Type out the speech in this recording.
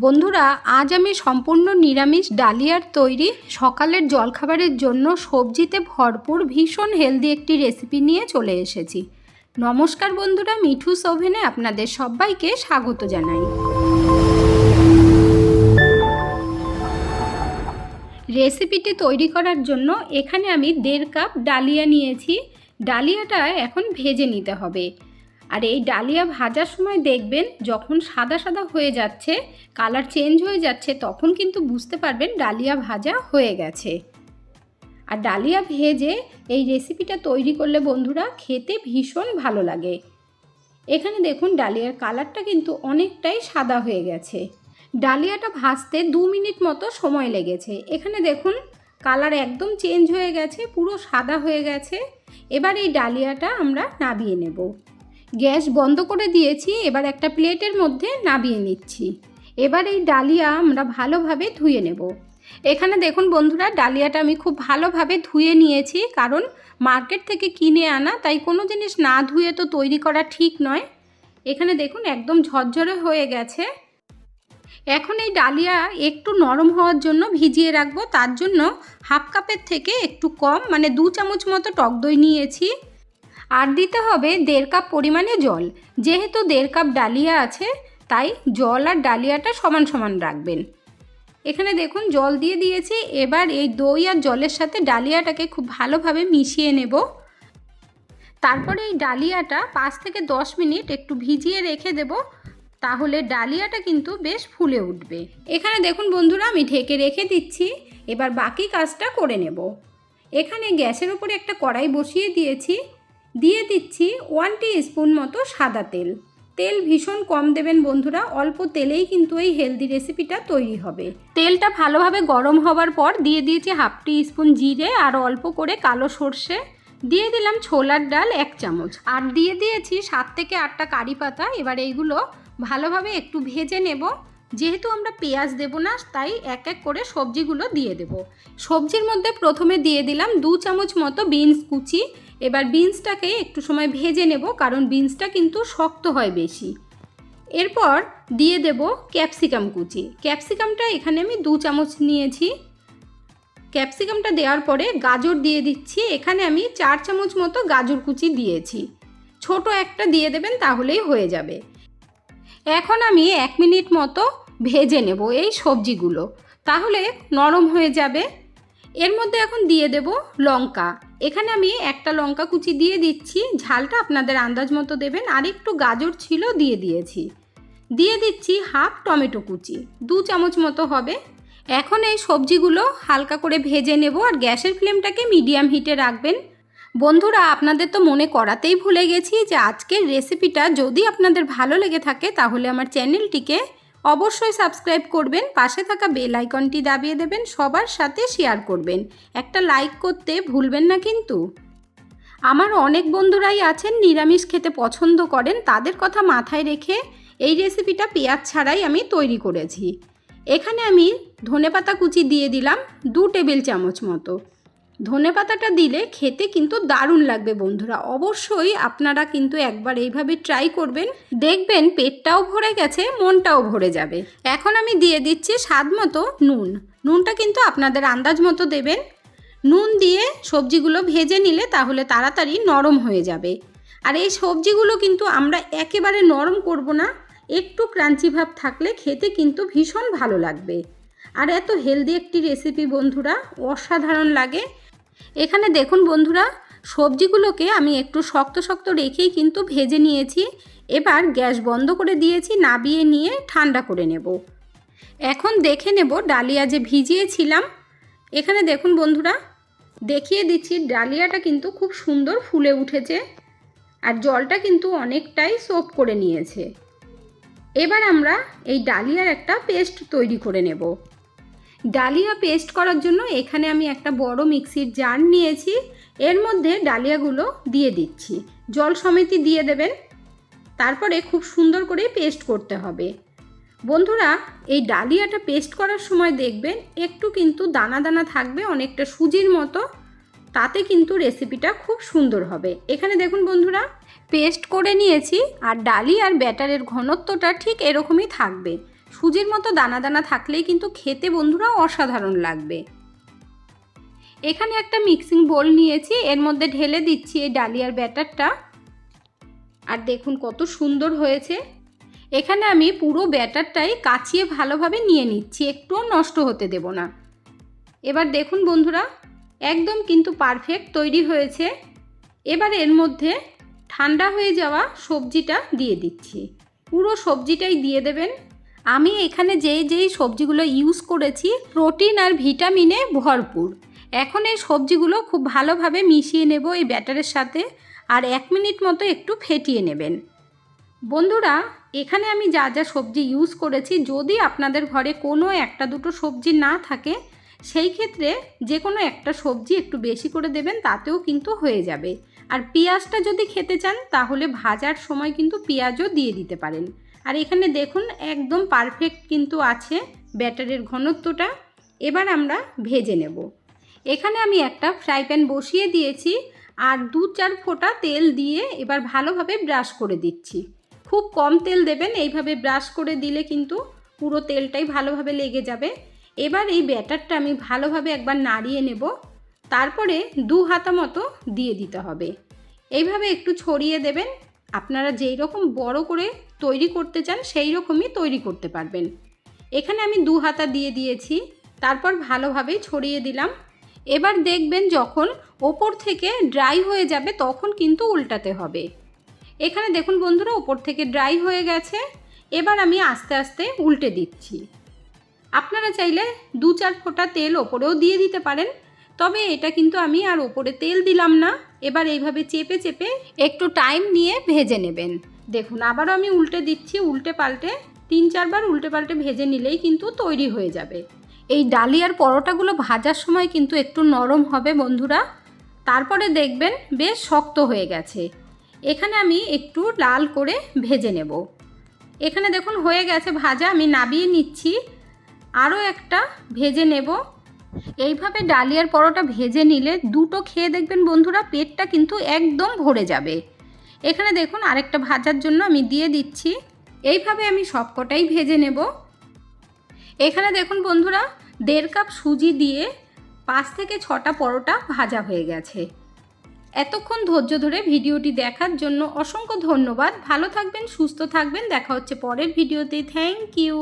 বন্ধুরা, আজ আমি সম্পূর্ণ নিরামিষ ডালিয়ার তৈরি সকালের জলখাবারের জন্য সবজিতে ভরপুর ভীষণ হেলদি একটি রেসিপি নিয়ে চলে এসেছি। নমস্কার বন্ধুরা, মিঠু ওভেনে আপনাদের সবাইকে স্বাগত জানাই। রেসিপিটি তৈরি করার জন্য এখানে আমি দেড় কাপ ডালিয়া নিয়েছি। ডালিয়াটা এখন ভেজে নিতে হবে। আর এই ডালিয়া ভাজার সময় দেখবেন যখন সাদা সাদা হয়ে যাচ্ছে কালার চেঞ্জ হয়ে যাচ্ছে, তখন কিন্তু বুঝতে পারবেন ডালিয়া ভাজা হয়ে গেছে। আর ডালিয়া ভেজে এই রেসিপিটা তৈরি করলে বন্ধুরা খেতে ভীষণ ভালো লাগে। এখানে দেখুন ডালিয়ার কালারটা কিন্তু অনেকটাই সাদা হয়ে গেছে। ডালিয়াটা ভাজতে দু মিনিট মতো সময় লেগেছে। এখানে দেখুন কালার একদম চেঞ্জ হয়ে গেছে, পুরো সাদা হয়ে গেছে। এবার এই ডালিয়াটা আমরা নাবিয়ে নেব। গ্যাস বন্ধ করে দিয়েছি, এবার একটা প্লেটের মধ্যে নাবিয়ে নিচ্ছি। এবার এই ডালিয়া আমরা ভালোভাবে ধুয়ে নেব। এখানে দেখুন বন্ধুরা, ডালিয়াটা আমি খুব ভালোভাবে ধুয়ে নিয়েছি, কারণ মার্কেট থেকে কিনে আনা, তাই কোনো জিনিস না ধুয়ে তো তৈরি করা ঠিক নয়। এখানে দেখুন একদম ঝরঝরে হয়ে গেছে। এখন এই ডালিয়া একটু নরম হওয়ার জন্য ভিজিয়ে রাখব, তার জন্য হাফ কাপের থেকে একটু কম মানে দু চামচ মতো টক দই নিয়েছি। আর দিতে হবে দেড় কাপ পরিমাণে জল। যেহেতু দেড় কাপ ডালিয়া আছে, তাই জল আর ডালিয়াটা সমান সমান রাখবেন। এখানে দেখুন, জল দিয়ে দিয়েছি। এবার এই দই আর জলের সাথে ডালিয়াটাকে খুব ভালোভাবে মিশিয়ে নেব। তারপরে এই ডালিয়াটা পাঁচ থেকে দশ মিনিট একটু ভিজিয়ে রেখে দেব, তাহলে ডালিয়াটা কিন্তু বেশ ফুলে উঠবে। এখানে দেখুন বন্ধুরা, আমি ঢেকে রেখে দিচ্ছি। এবার বাকি কাজটা করে নেব। এখানে গ্যাসের উপরে একটা কড়াই বসিয়ে দিয়েছি। দিয়ে দিচ্ছি ওয়ান স্পুন মতো সাদা তেল। তেল ভীষণ কম দেবেন বন্ধুরা, অল্প তেলেই কিন্তু এই হেলদি রেসিপিটা তৈরি হবে। তেলটা ভালোভাবে গরম হওয়ার পর দিয়ে দিয়েছি হাফ টি স্পুন জিরে আর অল্প করে কালো সর্ষে। দিয়ে দিলাম ছোলার ডাল এক চামচ। আর দিয়ে দিয়েছি সাত থেকে আটটা কারি পাতা। এবার এইগুলো ভালোভাবে একটু ভেজে নেব। যেহেতু আমরা পেঁয়াজ দেব না, তাই এক এক করে সবজিগুলো দিয়ে দেব। সবজির মধ্যে প্রথমে দিয়ে দিলাম দু চামচ মতো বিনস কুচি। এবার বিনসটাকে একটু সময় ভেজে নেব, কারণ বিনসটা কিন্তু শক্ত হয় বেশি। এরপর দিয়ে দেব ক্যাপসিকাম কুচি। ক্যাপসিকামটা এখানে আমি দু চামচ নিয়েছি। ক্যাপসিকামটা দেওয়ার পরে গাজর দিয়ে দিচ্ছি। এখানে আমি চার চামচ মতো গাজর কুচি দিয়েছি। ছোট একটা দিয়ে দেবেন, তাহলেই হয়ে যাবে। এখন আমি এক মিনিট মতো ভেজে নেব এই সবজিগুলো। তাহলে নরম হয়ে যাবে। এর মধ্যে এখন দিয়ে দেব লঙ্কা। এখানে আমি একটা লঙ্কা কুচি দিয়ে দিচ্ছি। ঝালটা আপনাদের আন্দাজ মতো দেবেন। আর একটু গাজর ছিল দিয়ে দিয়েছি। দিয়ে দিচ্ছি হাফ টমেটো কুচি। দু চামচ মতো হবে। এখন এই সবজিগুলো হালকা করে ভেজে নেব। আর গ্যাসের ফ্লেমটাকে মিডিয়াম হিটে রাখবেন। বন্ধুরা, আপনাদের তো মনে করাতেই ভুলে গেছি যে আজকের রেসিপিটা যদি আপনাদের ভালো লেগে থাকে, তাহলে আমার চ্যানেলটিকে অবশ্যই সাবস্ক্রাইব করবেন, পাশে থাকা বেল আইকনটি দাবিয়ে দেবেন, সবার সাথে শেয়ার করবেন। একটা লাইক করতে ভুলবেন না কিন্তু। আমার অনেক বন্ধুরাই আছেন, নিরামিষ খেতে পছন্দ করেন, তাদের কথা মাথায় রেখে এই রেসিপিটা পেঁয়াজ ছাড়াই আমি তৈরি করেছি। এখানে আমি ধনেপাতা কুচি দিয়ে দিলাম, দু টেবিল চামচ মতো। ধনে পাতাটা দিলে খেতে কিন্তু দারুণ লাগবে বন্ধুরা। অবশ্যই আপনারা কিন্তু একবার এইভাবে ট্রাই করবেন। দেখবেন পেটটাও ভরে গেছে, মনটাও ভরে যাবে। এখন আমি দিয়ে দিচ্ছি স্বাদ মতো নুন। নুনটা কিন্তু আপনাদের আন্দাজ মতো দেবেন। নুন দিয়ে সবজিগুলো ভেজে নিলে তাহলে তাড়াতাড়ি নরম হয়ে যাবে। আর এই সবজিগুলো কিন্তু আমরা একেবারে নরম করব না, একটু ক্রাঞ্চি ভাব থাকলে খেতে কিন্তু ভীষণ ভালো লাগবে। আর এত হেলদি একটি রেসিপি বন্ধুরা, অসাধারণ লাগে। এখানে দেখুন বন্ধুরা, সবজিগুলোকে আমি একটু শক্ত শক্ত রেখেই কিন্তু ভেজে নিয়েছি। এবার গ্যাস বন্ধ করে দিয়েছি, নাবিয়ে নিয়ে ঠান্ডা করে নেব। এখন দেখে নেব ডালিয়া যে ভিজিয়েছিলাম। এখানে দেখুন বন্ধুরা, দেখিয়ে দিচ্ছি ডালিয়াটা কিন্তু খুব সুন্দর ফুলে উঠেছে আর জলটা কিন্তু অনেকটাই সোপ করে নিয়েছে। এবার আমরা এই ডালিয়ার একটা পেস্ট তৈরি করে নেব। ডালিয়া পেস্ট করার জন্য এখানে আমি একটা বড় মিক্সির জার নিয়েছি। এর মধ্যে ডালিয়াগুলো দিয়ে দিচ্ছি। জল সমিতি দিয়ে দেবেন। তারপরে খুব সুন্দর করে পেস্ট করতে হবে। বন্ধুরা, এই ডালিয়াটা পেস্ট করার সময় দেখবেন একটু কিন্তু দানা দানা থাকবে, অনেকটা সুজির মতো। তাতে কিন্তু রেসিপিটা খুব সুন্দর হবে। এখানে দেখুন বন্ধুরা, পেস্ট করে নিয়েছি আর ডালি আর ব্যাটারের ঘনত্বটা ঠিক এরকমই থাকবে। সুজির মতো দানা দানা থাকলেই কিন্তু খেতে বন্ধুরা অসাধারণ লাগবে। এখানে একটা মিক্সিং বোল নিয়েছি, এর মধ্যে ঢেলে দিচ্ছি এই ডালিয়ার ব্যাটারটা। আর দেখুন কত সুন্দর হয়েছে। এখানে আমি পুরো ব্যাটারটাই কাচিয়ে ভালোভাবে নিয়ে নিচ্ছি, একটুও নষ্ট হতে দেব না। এবার দেখুন বন্ধুরা, একদম কিন্তু পারফেক্ট তৈরি হয়েছে। এবার এর মধ্যে ঠান্ডা হয়ে যাওয়া সবজিটা দিয়ে দিচ্ছি। পুরো সবজিটাই দিয়ে দেবেন। আমি এখানে যেই যেই সবজিগুলো ইউজ করেছি প্রোটিন আর ভিটামিনে ভরপুর। এখন এই সবজিগুলো খুব ভালোভাবে মিশিয়ে নেব এই ব্যাটারের সাথে আর এক মিনিট মতো একটু ফেটিয়ে নেবেন। বন্ধুরা, এখানে আমি যা যা সবজি ইউজ করেছি, যদি আপনাদের ঘরে কোনো একটা দুটো সবজি না থাকে, সেই ক্ষেত্রে যে কোনো একটা সবজি একটু বেশি করে দেবেন, তাতেও কিন্তু হয়ে যাবে। আর পেঁয়াজটা যদি খেতে চান, তাহলে ভাজার সময় কিন্তু পেঁয়াজও দিয়ে দিতে পারেন। আর এখানে দেখুন একদম পারফেক্ট কিন্তু আছে ব্যাটারের ঘনত্বটা। এবার আমরা ভেজে নেব। এখানে আমি একটা ফ্রাই প্যান বসিয়ে দিয়েছি আর দু চার ফোঁটা তেল দিয়ে এবার ভালোভাবে ব্রাশ করে দিচ্ছি। খুব কম তেল দেবেন, এইভাবে ব্রাশ করে দিলে কিন্তু পুরো তেলটাই ভালোভাবে লেগে যাবে। এবার এই ব্যাটারটা আমি ভালোভাবে একবার নাড়িয়ে নেব। তারপরে দু হাতা মতো দিয়ে দিতে হবে। এইভাবে একটু ছড়িয়ে দেবেন। আপনারা যেই রকম বড় করে তৈরি করতে চান, সেই রকমই তৈরি করতে পারবেন। এখানে আমি দু হাতা দিয়ে দিয়েছি, তারপর ভালোভাবেই ছড়িয়ে দিলাম। এবার দেখবেন যখন ওপর থেকে ড্রাই হয়ে যাবে তখন কিন্তু উল্টাতে হবে। এখানে দেখুন বন্ধুরা, ওপর থেকে ড্রাই হয়ে গেছে। এবার আমি আস্তে আস্তে উল্টে দিচ্ছি। আপনারা চাইলে দু চার ফোঁটা তেল ওপরেও দিয়ে দিতে পারেন, তবে এটা কিন্তু আমি আর ওপরে তেল দিলাম না। এবার এইভাবে চেপে চেপে একটু টাইম নিয়ে ভেজে নেবেন। দেখুন, আবারও আমি উল্টে দিচ্ছি, উল্টে পাল্টে, তিন চারবার উল্টে পাল্টে ভেজে নিলেই কিন্তু তৈরি হয়ে যাবে। এই ডালিয়ার পরোটাগুলো ভাজার সময় কিন্তু একটু নরম হবে বন্ধুরা। তারপরে দেখবেন বেশ শক্ত হয়ে গেছে। এখানে আমি একটু লাল করে ভেজে নেব। এখানে দেখুন হয়ে গেছে ভাজা, আমি নাবিয়ে নিচ্ছি। আরও একটা ভেজে নেব। এইভাবে ডালিয়ার পরোটা ভেজে নিলে দুটো খেয়ে দেখবেন বন্ধুরা, পেটটা কিন্তু একদম ভরে যাবে। এখানে দেখুন আরেকটা ভাজার জন্য আমি দিয়ে দিচ্ছি। এইভাবে আমি সবকটাই ভেজে নেব। এখানে দেখুন বন্ধুরা, দেড় কাপ সুজি দিয়ে পাঁচ থেকে ছটা পরোটা ভাজা হয়ে গেছে। এতক্ষণ ধৈর্য ধরে ভিডিওটি দেখার জন্য অসংখ্য ধন্যবাদ। ভালো থাকবেন, সুস্থ থাকবেন। দেখা হচ্ছে পরের ভিডিওতে। Thank you.